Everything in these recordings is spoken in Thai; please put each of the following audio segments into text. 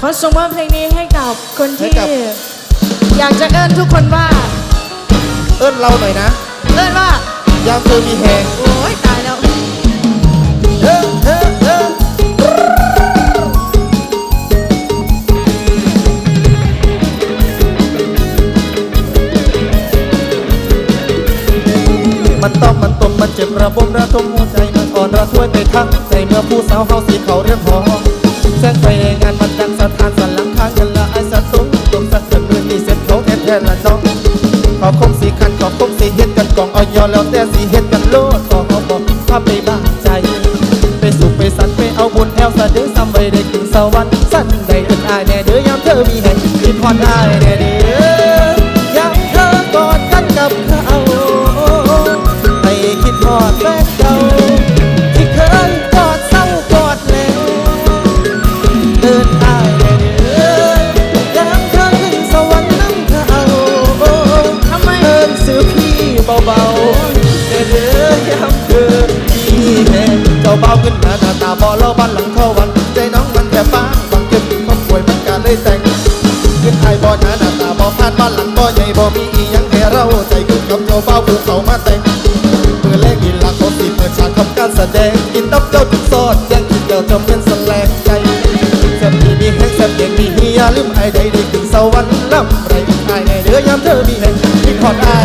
ขอส่งมอบเพลงนี้ให้กับคนให้ที่ กับ อยากจะเอิ้นทุกคนว่า เอิ้นเราหน่อยนะ เอิ้นว่า ยามเธอมีแหงโอ้ยตายแล้ว เฮ้อเฮ้อเฮ้อมันต้องมันตมมันเจ็บระบมระทมหัวใจมันอ่อนระทวยไปทั้งใจเมื่อผู้สาวเฮาสีเขาเรียนหอแสงไฟ งานมันดังสถานสันหลังค้างกันละไอสัตว์ตุ้งตุ้งสักเสมือนมีเส้นเขาแทนแทนละน้องขอคมสีคันขอคมสีเฮ็ดกันกล่องเอายอแล้วแต่สีเฮ็ดกันโลดขอเขาบอกถ้าไปบ้าใจ ไปสุขไปสันไปเอาบุญแอลสะเดือซ้ำไปได้ถึงสวรรค์สั้นได้เอินอายแน่เด้อยามเธอมีแห่งคิดพอดอายแน่เด้อยามเธอกอดกันกับเขาให้คิดพอดแฟนเก่าที่เคยกอดเศร้ากอดแล้วเดิน เบาๆเด้อเด้อยามเธอพี่แม่เจ้าเบาขึ้นหน้าหน้าตาบอเล่าบ้านหลังเข้าวัน ใจน้องมันแค่ฟ้าบางเก็บครอบครัวมันการเลยแต่งขึ้นไอ้บอหน้าหน้าตาบอพาดบ้านหลังบอใหญ่บอมีอียังให้เราใจขึ้นกับเจ้าเบาผู้เขามาแต่งเมื่อแรกกินหลักเขาสีเปิดฉากทำการแสดงกินตับเจ้าจุดซอดแย่งกินเจ้าจำเป็นแสลงใจแซ่บมีมีแห้งแซ่บเย็นมีเฮียลืมไอ้ใดได้ขึ้นสวรรค์ลำไรไอ้แน่เด้อยามเธอมีแห่งคิดพอดไอ้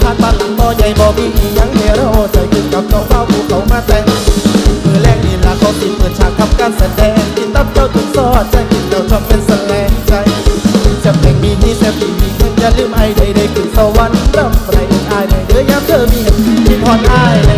หน้าตาบ่พลาดบ้านหลังบ่ใหญ่บ่มีอีหยังเฮโร่ใจขึ้นกับน้องเฝ้าผู้เขามาแต่งมือแรกนี่ล่ะเขาสิเปิดฉากทำการแสดงกินตับเจ้าถึงซอดใจกินเราชอบเป็นแสลงใจจะเพลงมีที่แซ่บดีมีเงินอย่าลืมไอ้ไดได้ขึ้นสวรรค์ร่ำไรไอ้ในเด้อยามเธอมีเห็นคิดฮอดไอ้